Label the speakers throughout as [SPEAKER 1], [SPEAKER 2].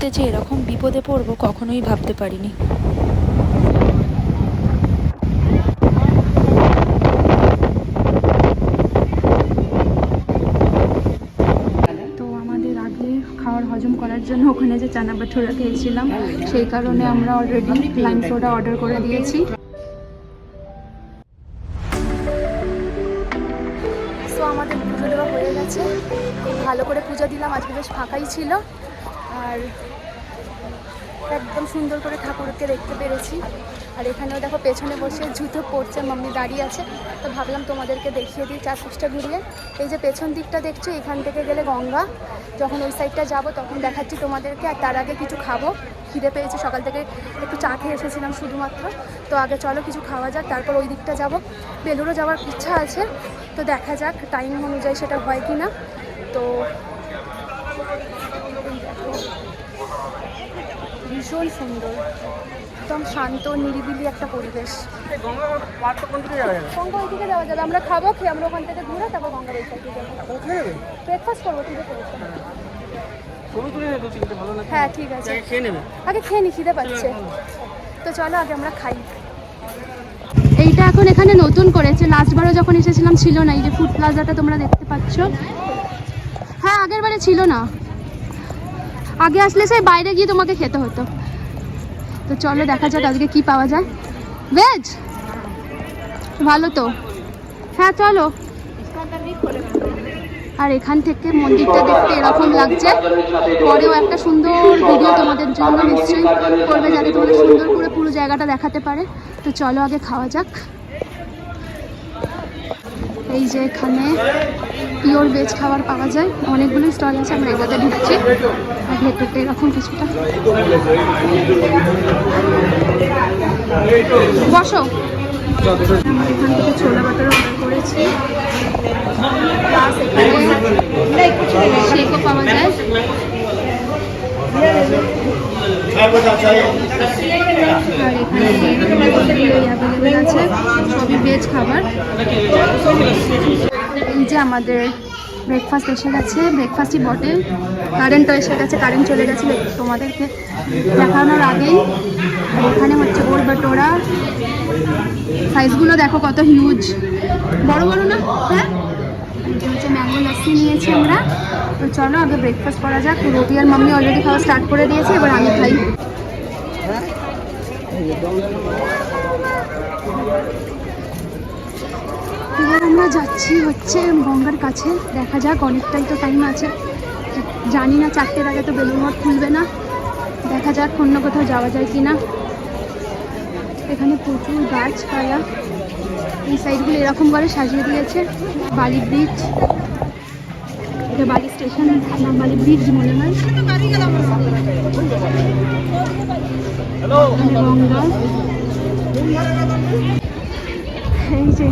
[SPEAKER 1] মুহূর্তে যে এরকম বিপদে পড়ব কখনোই ভাবতে পারিনি। তো আমাদের আগে খাওয়ার হজম করার জন্য ওখানে যে চানা বাঠুরা খেয়েছিলাম সেই কারণে আমরা অলরেডি লাইম সোডা অর্ডার করে দিয়েছি। সো আমাদের পুজো দেওয়া হয়ে গেছে। খুব ভালো করে পুজো দিলাম আজকে বেশ ফাঁকাই ছিল। আর একদম সুন্দর করে ঠাকুরকে দেখতে পেরেছি। আর এখানেও দেখো পেছনে বসে জুতো পড়ছে মাম্মি দাঁড়িয়ে আছে। তো ভাবলাম তোমাদেরকে দেখিয়ে দিই চারপাশটা ঘুরিয়ে। এই যে পেছন দিকটা দেখছ, এখান থেকে গেলে গঙ্গা। যখন ওই সাইডটা যাব তখন দেখাচ্ছি তোমাদেরকে। আর তার আগে কিছু খাব। খিদে পেয়েছে, সকাল থেকে একটু চা খেয়ে এসেছিলাম শুধুমাত্র। তো আগে চলো কিছু খাওয়া যাক, তারপর ওই দিকটা যাব। বেলুরও যাওয়ার ইচ্ছা আছে। তো দেখা যাক টাইম অনুযায়ী সেটা হয় কি না তো এই দেখো, ভীষণ সুন্দর, একদম শান্ত, নিরিবিলি একটা পরিবেশ। গঙ্গা ওইদিকে যাওয়া যাবে, আমরা খাব খেয়ে, আমরা ওখান থেকে ঘুরে তারপর গঙ্গার ওই সাইডে যাব। ব্রেকফাস্ট করব ঠিক হ্যাঁ ঠিক আছে। আগে খেয়ে নি, খিদে পাচ্ছে। তো চলো, আগে আমরা খাই। এইটা এখন এখানে নতুন করেছে। লাস্টবারও যখন এসেছিলাম, ছিল না। এই যে ফুড প্লাজাটা তোমরা দেখতে পাচ্ছ। হ্যাঁ আগের বারে ছিল না। আগে আসলে সেই বাইরে গিয়ে তোমাকে খেতে হতো। তো চলো দেখা যাক আজকে কি পাওয়া যায়। ভেজ? ভালো তো। হ্যাঁ চলো। আর এখান থেকে মন্দিরটা দেখতে এরকম লাগছে। পরেও একটা সুন্দর ভিডিও তোমাদের জন্য নিশ্চয়ই করবে যাতে তোমাদের সুন্দর করে পুরো জায়গাটা দেখাতে পারে। তো চলো আগে খাওয়া যাক। এই যে এখানে পিওর ভেজ খাবার পাওয়া যায়। অনেকগুলো স্টল আছে, আমরা এটাতে ঢুকছি। ভেতরটা এরকম কিছুটা। বসো। এখান থেকে ছোলা বাটার অর্ডার করেছি। শেকও পাওয়া যায় আর এখানে অ্যাভেলেবেল আছে সবই ভেজ খাবার। এই যে আমাদের ব্রেকফাস্ট এসে গেছে ব্রেকফাস্টই বটে কারেন্টও এসে গেছে কারেন্ট চলে গেছে তোমাদেরকে দেখানোর আগেই। এখানে হচ্ছে ওর বাটোরা। সাইজগুলো দেখো কত হিউজ বড় বড় না? হ্যাঁ? হচ্ছে ম্যাঙ্গো লাস্সি নিয়েছি আমরা। তো চলো আগে ব্রেকফাস্ট করা যাক। রবি আর মাম্মি অলরেডি খাওয়া স্টার্ট করে দিয়েছে, এবার আমি খাই। এবার আমরা যাচ্ছি হচ্ছে গঙ্গার কাছে। দেখা যাক, অনেকটাই তো টাইম আছে। জানি না, চারটের আগে তো বেলুন মঠ খুলবে না। দেখা যাক অন্য কোথাও যাওয়া যায় কি না এখানে প্রচুর গাছপালা। এই সাইডগুলো এরকম করে সাজিয়ে দিয়েছে। বালি ব্রিজ এটা বালি স্টেশন না, বালি ব্রিজ মনে হয়। গঙ্গা। এই যে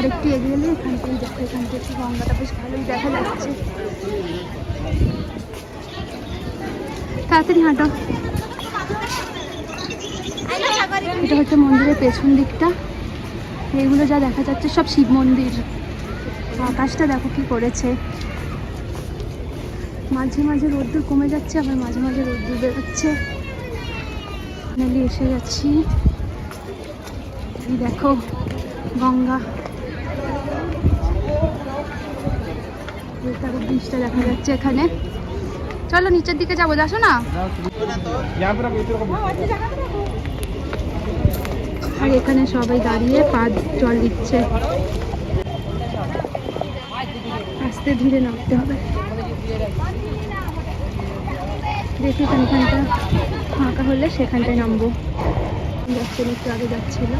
[SPEAKER 1] আরেকটু এগিয়ে এলে এখান থেকে দেখো, এখান থেকে গঙ্গাটা বেশ ভালোই দেখা যাচ্ছে। তাড়াতাড়ি হাঁটো। এটা হচ্ছে মন্দিরের পেছন দিকটা। এইগুলো যা দেখা যাচ্ছে সব শিব মন্দির। আকাশটা দেখো কি করেছে। মাঝে মাঝে রোদ্দুর কমে যাচ্ছে, আবার মাঝে মাঝে রোদ্দুর বেরোচ্ছে। এসে যাচ্ছি দেখো গঙ্গা। তারপর দেখা যাচ্ছে এখানে। চলো নিচের দিকে যাব, যাসো না? আর এখানে সবাই দাঁড়িয়ে পা জল দিচ্ছে। আস্তে ধীরে নামতে হবে। দেখি কোনখানটা ফাঁকা হলে সেখানটায় নামবো। যাচ্ছিল একটু আগে যাচ্ছিল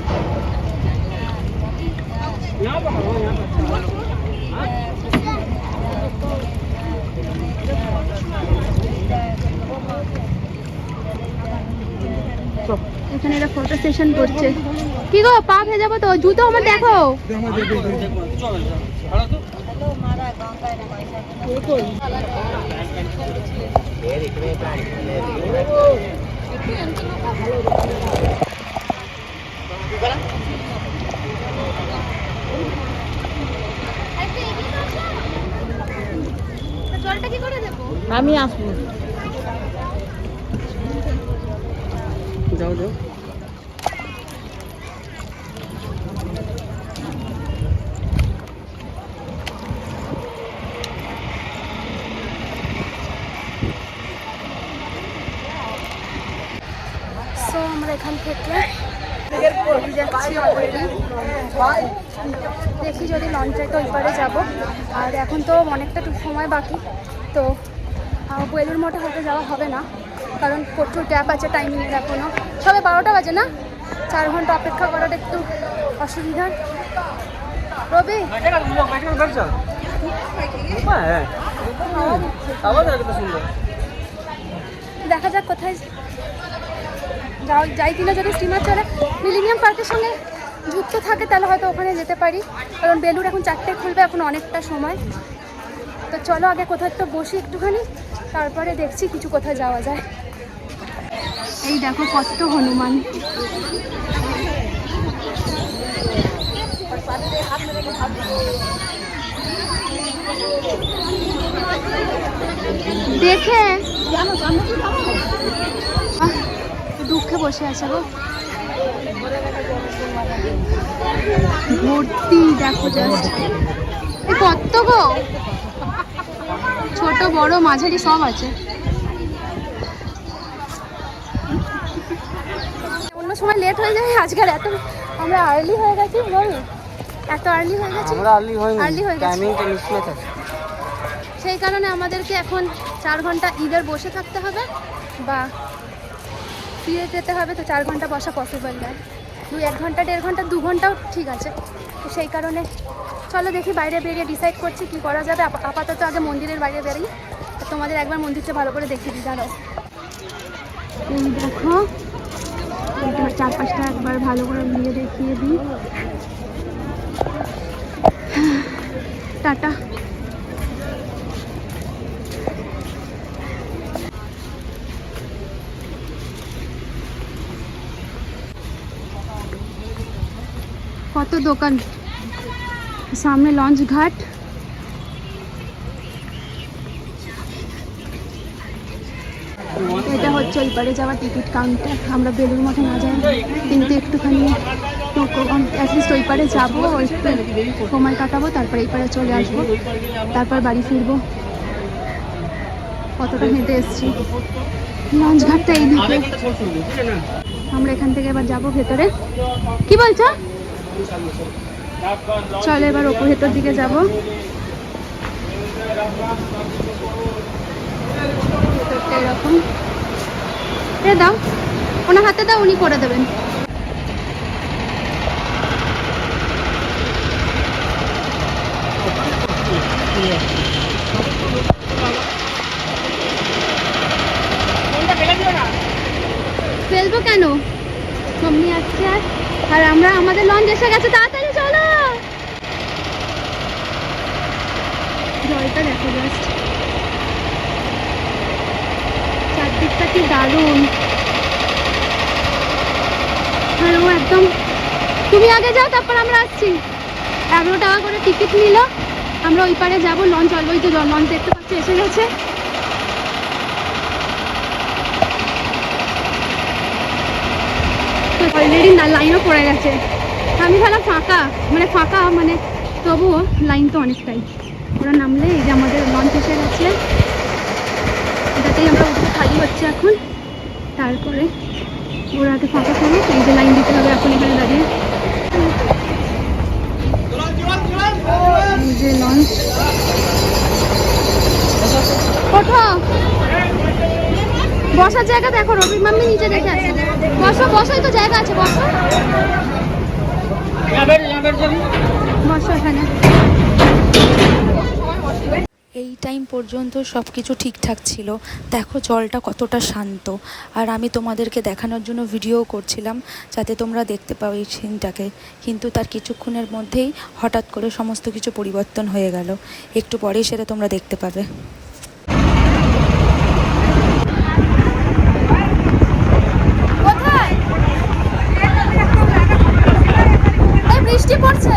[SPEAKER 1] এখানে এরা ফটো সেশন করছে। কি গো পা ভেজাবো তো জুতো আমার দেখো। চলো জলটা কি করে দেবো
[SPEAKER 2] আমি আসব। যাও যাও।
[SPEAKER 1] সো আমরা এখান থেকে যাচ্ছি দেখি যদি লঞ্চে তো ওই পারে যাব। আর এখন তো অনেকটা সময় বাকি তো বেলুর মঠে হয়তো যাওয়া হবে না, কারণ প্রচুর গ্যাপ আছে টাইমিংয়ের এখনও সবে বারোটা বাজে না? চার ঘণ্টা অপেক্ষা করাটা একটু অসুবিধা। রবি? দেখা যাক কোথায় যাও যাই কিনা যদি স্টিমার চলে মিলিনিয়াম পার্কের সঙ্গে যুক্ত থাকে, তাহলে হয়তো ওখানে যেতে পারি। কারণ বেলুর এখন চারটে খুলবে, এখন অনেকটা সময়। তো চলো আগে কোথাও একটু বসি একটুখানি। তারপরে দেখছি কিছু কোথায় যাওয়া যায়। এই দেখো কত হনুমান। দেখে? দুঃখে বসে আছে গো। ভর্তি দেখো জাস্ট কত গো? ছোট বড় মাঝারি সব আছে। অন্য সময় লেট হয়ে যায় আজকাল এত আমরা আর্লি হয়ে গেছি বল। এত আর্লি হয়ে গেছি।
[SPEAKER 2] আমরা আর্লি হয়নি
[SPEAKER 1] Early হয়ে গেছে।
[SPEAKER 2] টাইমিংটা মিসম্যাচ আছে।
[SPEAKER 1] সেই কারণে আমাদেরকে এখন চার ঘণ্টা ঈদের বসে থাকতে হবে বা ফিরে যেতে হবে তো চার ঘণ্টা বসা পসিবল নয়। দুই এক ঘণ্টা দেড় ঘণ্টা দু ঘন্টাও ঠিক আছে। তো সেই কারণে চলো দেখি বাইরে বেরিয়ে ডিসাইড করছি কি করা যাবে। আপ- আপাতত আগে মন্দিরের বাইরে বেরিয়ে তোমাদের একবার মন্দিরটা ভালো করে দেখিয়ে দিই এই দেখো এটার চারপাশটা একবার ভালো করে ঘুরিয়ে দেখিয়ে দিই। টাটা। কত দোকান? সামনে লঞ্চ ঘাট। এটা হচ্ছে ওই পারে যাওয়ার টিকিট কাউন্টার। আমরা বেলুর মঠে না যাই, কিন্তু একটুখানি অ্যাটলিস্ট ওই পারে যাব একটু সময় কাটাবো, তারপর এই পারে চলে আসব, তারপর বাড়ি ফিরবো। কতটা হেঁটে এসছি। লঞ্চ ঘাটটা এইদিকে আমরা এখান থেকে এবার যাব ভেতরে। কি বলছো? চলো এবার ওপর দিকে যাব। এরকম। দাও, ওনার হাতে দাও, উনি করে দেবেন। ফেলব কেন? মাম্মি আসছে আর আর আমরা আমাদের লঞ্চ এসে গেছে তাড়াতাড়ি চলো জলটা দেখো জাস্ট চারদিকটা কি দারুণ আর ও একদম। তুমি আগে যাও, তারপর আমরা আসছি। এগারো টাকা করে টিকিট নিল। আমরা ওই পারে যাব, লঞ্চ অল্প ওই তো লঞ্চ দেখতে পাচ্ছি, এসে গেছে। অলরেডি লাইনও পড়ে গেছে। আমি ভাবলাম ফাঁকা মানে ফাঁকা মানে তবুও লাইন তো অনেকটাই। ওরা নামলে এই যে আমাদের লঞ্চ এসে গেছে। এটাতেই আমরা উঠতে খালি হচ্ছে এখন। তারপরে ওরা আগে ফাঁকা করবে এই যে লাইন দিতে হবে এখন এখানে দাঁড়িয়ে। যে লঞ্চ বসার জায়গা দেখো, রবি মাম্মি নিচে দেখে আছে। বসো, বসোই তো জায়গা আছে, বসো। বসো এখানে।
[SPEAKER 3] এই টাইম পর্যন্ত সব কিছু ঠিকঠাক ছিল। দেখো জলটা কতটা শান্ত। আর আমি তোমাদেরকে দেখানোর জন্য ভিডিও করছিলাম, যাতে তোমরা দেখতে পাও এই সিনটাকে কিন্তু তার কিছুক্ষণের মধ্যেই হঠাৎ করে সমস্ত কিছু পরিবর্তন হয়ে গেল। একটু পরেই সেটা তোমরা দেখতে পাবে
[SPEAKER 1] কোথায় এই বৃষ্টি পড়ছে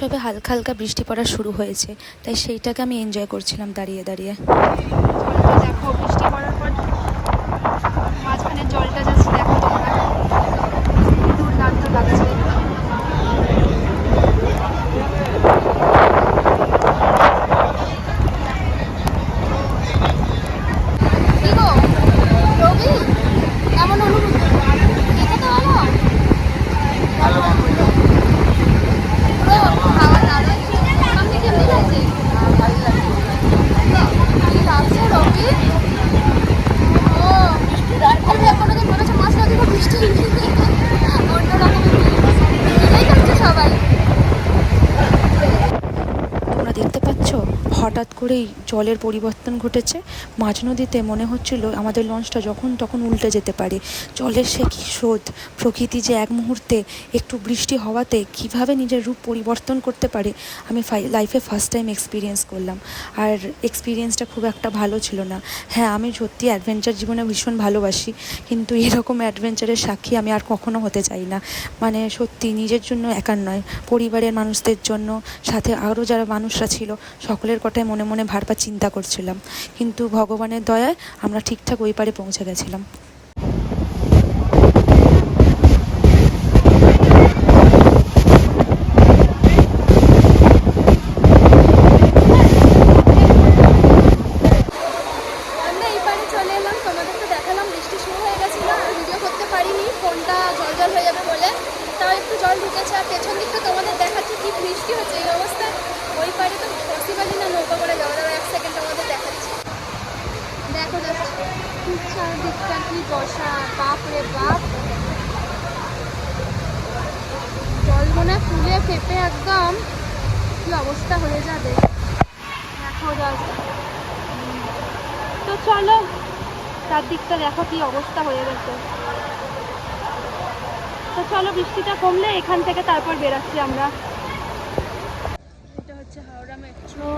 [SPEAKER 3] সবে হালকা হালকা বৃষ্টি পড়া শুরু হয়েছে, তাই সেইটাকে আমি এনজয় করছিলাম দাঁড়িয়ে দাঁড়িয়ে।
[SPEAKER 1] দেখো, বৃষ্টি পড়ার পর মাঝখানে জলটা যাচ্ছে দেখো তোমরা দুর্দান্ত লাগছে কি গো রবি কেমন অনুভূতি দেখে তো ভালো পুরো খাওয়া দাওয়া সামনে কেমনি লাগছে কি লাগছে রবি ও আমি কোনোদিন মনে হচ্ছে মাছ নদীর বৃষ্টি অন্যরকম এটাই করছে সবাই
[SPEAKER 3] তোমরা দেখতে পাচ্ছ হঠাৎ করেই জলের পরিবর্তন ঘটেছে। মাঝ নদীতে মনে হচ্ছিল আমাদের লঞ্চটা যখন তখন উল্টে যেতে পারে। জলের সে কি স্রোত? প্রকৃতি যে এক মুহূর্তে একটু বৃষ্টি হওয়াতে কীভাবে নিজের রূপ পরিবর্তন করতে পারে? আমি লাইফে ফার্স্ট টাইম এক্সপিরিয়েন্স করলাম। আর এক্সপিরিয়েন্সটা খুব একটা ভালো ছিল না। হ্যাঁ আমি সত্যি অ্যাডভেঞ্চার জীবনে ভীষণ ভালোবাসি। কিন্তু এরকম অ্যাডভেঞ্চারের সাক্ষী আমি আর কখনো হতে চাই না। মানে সত্যি নিজের জন্য একার নয়, পরিবারের মানুষদের জন্য, সাথে আরও যারা মানুষরা ছিল, সকলের কথায় মনে মনে ভারবার চিন্তা করছিলাম। কিন্তু ভগবানের দয়ায় আমরা ঠিকঠাক ওই পারে পৌঁছে গেছিলাম।
[SPEAKER 1] জল ঢুকেছে, আর পেছন দিকটা তোমাদের দেখাচ্ছে কি বৃষ্টি হচ্ছে এই অবস্থায়। ওই পারে তো পসিবলই না, নৌকা করে যাওয়া যাবে এক সেকেন্ড তোমাদের দেখাচ্ছি। দেখো চারদিকটা কি বসা বাপ রে বাপ। জল মনে ফুলে ফেপে একদম। কি অবস্থা হয়ে যাবে। দেখো তো চলো, চারদিকটা দেখো কি অবস্থা হয়ে গেছে। তো চলো, বৃষ্টিটা কমলে এখান থেকে তারপর বেরাচ্ছি আমরা। হচ্ছে হাওড়া মেট্রো।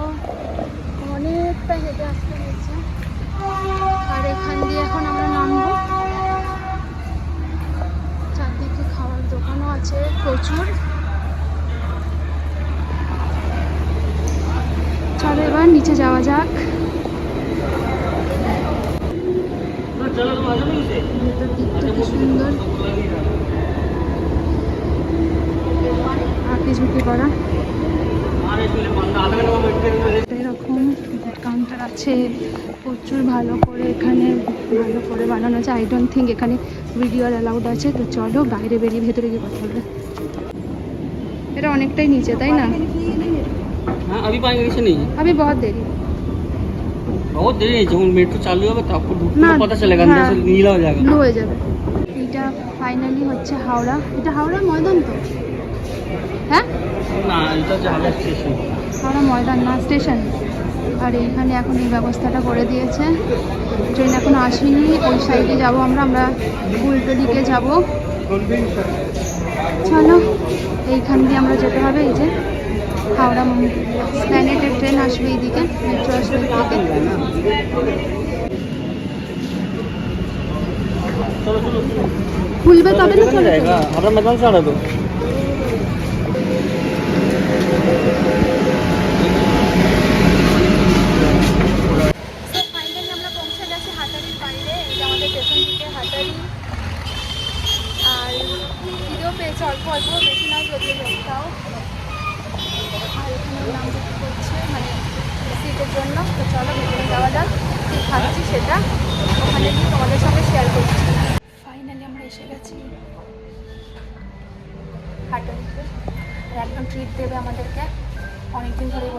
[SPEAKER 1] অনেকটা হেঁটে আসতে হচ্ছে আর এখান দিয়ে এখন আমরা নামবো। চারদিকে খাওয়ার দোকানও আছে প্রচুর। চলো এবার নিচে যাওয়া যাক। সুন্দর। কাউন্টার আছে প্রচুর ভালো করে এখানে ভালো করে বানানো আছে আই ডোন্ট থিঙ্ক এখানে ভিডিও অ্যালাউড আছে তো চলো বাইরে বেরিয়ে ভেতরে গিয়ে কথা হবে এটা অনেকটাই নিচে তাই না
[SPEAKER 2] हाँ अभी पाएंगे नीचे नहीं
[SPEAKER 1] আমি বহুত দেরি
[SPEAKER 2] बहुत देरी है जब मेट्रो चालू होगा तो आपको ढूंढने
[SPEAKER 1] ना,
[SPEAKER 2] में पता चलेगा अंदर
[SPEAKER 1] हाँ।
[SPEAKER 2] से नीला हो जाएगा
[SPEAKER 1] ব্লু হয়ে যাবে এটা ফাইনালি হচ্ছে হাওড়া এটা হাওড়া ময়দান তো হ্যাঁ
[SPEAKER 2] না এটা যে হাওড়া স্টেশন
[SPEAKER 1] হাওড়া ময়দান না স্টেশন আর এখানে এখন এই ব্যবস্থাটা করে দিয়েছে। ট্রেন এখন আসেনি, ওই সাইডে যাব আমরা আমরা উল্টো দিকে যাব। চলো, এইখান দিয়ে আমরা যেতে হবে, এই যে হাওড়া স্প্যানেটের ট্রেন আসবে এইদিকে মেট্রো আসবে খুলবে তবে না, চলে আমরা মেদান ছাড়া তো।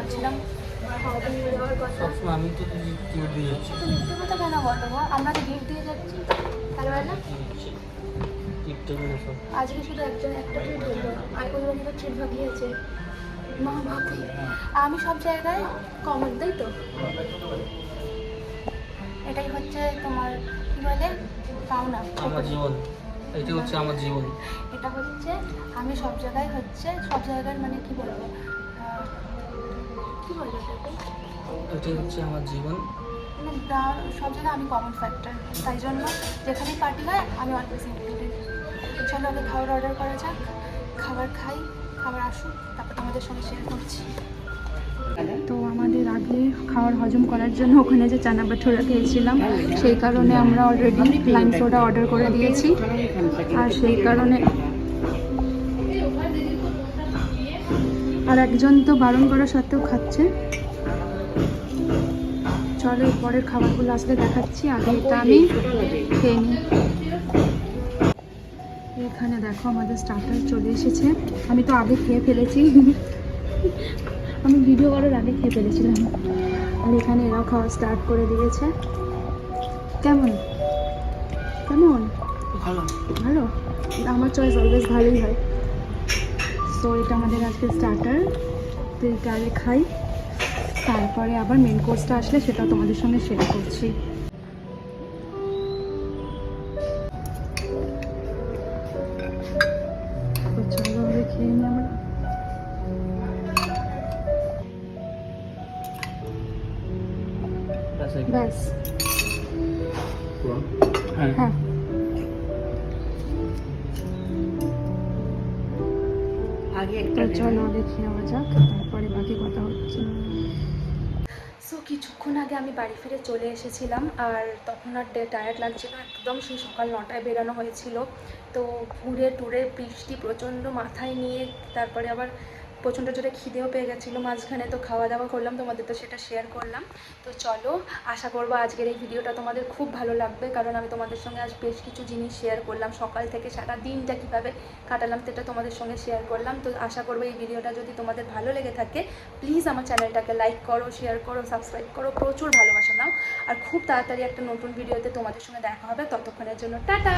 [SPEAKER 1] বলছিলাম
[SPEAKER 2] সবসময় আমি তো টিকিট দিয়ে যাচ্ছি।
[SPEAKER 1] তো মিথ্যে কথা কেন আমরা যে গিফট দিয়ে যাচ্ছি। তাহলে না।
[SPEAKER 2] সব।
[SPEAKER 1] আজকে শুধু একজন একটা ট্রিট দিল আর কোনো রকম ট্রিট ভাগিয়েছে মা বাপি। আমি সব জায়গায় কমন তাই তো? এটাই হচ্ছে তোমার কি বলে? পাওনা।
[SPEAKER 2] আমার জীবন। এটা হচ্ছে আমার জীবন।
[SPEAKER 1] এটা হচ্ছে আমি সব জায়গায় হচ্ছে সব জায়গার মানে কি বলব?
[SPEAKER 2] এটাই হচ্ছে আমার জীবন।
[SPEAKER 1] মানে সব জায়গায় আমি কমন ফ্যাক্টর তাই জন্য যেখানেই পার্টি হয় আমি অলওয়েজ ইনক্লুডেড চলো আগে খাবার অর্ডার করা যাক। খাবার খাই খাবার আসুক তারপর তোমাদের সঙ্গে শেয়ার করছি। তো আমাদের আগে খাওয়ার হজম করার জন্য ওখানে যে চানা বাঠোরা খেয়েছিলাম সেই কারণে আমরা অলরেডি লাইম সোডা অর্ডার করে দিয়েছি। আর সেই কারণে আর একজন তো বারণ করা সত্ত্বেও খাচ্ছে। চলো পরের খাবারগুলো আসলে দেখাচ্ছি। আগে এটা আমি খেয়ে নিই। এখানে দেখো আমাদের স্টার্টার চলে এসেছে। আমি তো আগে খেয়ে ফেলেছি। আমি ভিডিও করার আগে খেয়ে ফেলেছিলাম। আর এখানে এরাও খাওয়া স্টার্ট করে দিয়েছে। কেমন? কেমন?
[SPEAKER 2] ভালো।
[SPEAKER 1] ভালো? আমার চয়েস অলওয়েজ ভালোই হয়। সো এটা আমাদের আজকে স্টার্টার তো এটা আগে খাই। তারপরে আবার মেন কোর্সটা আসলে সেটা তোমাদের সঙ্গে শেয়ার করছি। ব্যাস।
[SPEAKER 2] হ্যাঁ।
[SPEAKER 1] সো কিছুক্ষণ আগে আমি বাড়ি ফিরে চলে এসেছিলাম, আর তখন আর টায়ার্ড লাগছিল, একদম সেই সকাল নটায় বেরানো হয়েছিল। তো ঘুরে টুরে বৃষ্টি প্রচণ্ড মাথায় নিয়ে, তারপরে আবার প্রচণ্ড জোরে খিদেও পেয়ে গেছিল, মাঝখানে তো খাওয়া দাওয়া করলাম, তোমাদের তো সেটা শেয়ার করলাম। তো চলো, আশা করব আজকের এই ভিডিওটা তোমাদের খুব ভালো লাগবে, কারণ আমি তোমাদের সঙ্গে আজ বেশ কিছু জিনিস শেয়ার করলাম, সকাল থেকে সারা দিনটা কীভাবে কাটালাম সেটা তোমাদের সঙ্গে শেয়ার করলাম। তো আশা করব এই ভিডিওটা যদি তোমাদের ভালো লেগে থাকে প্লিজ আমার চ্যানেলটাকে লাইক করো শেয়ার করো সাবস্ক্রাইব করো, প্রচুর ভালোবাসা নাও। আর খুব তাড়াতাড়ি একটা নতুন ভিডিওতে তোমাদের সঙ্গে দেখা হবে, ততক্ষণের জন্য টাটা!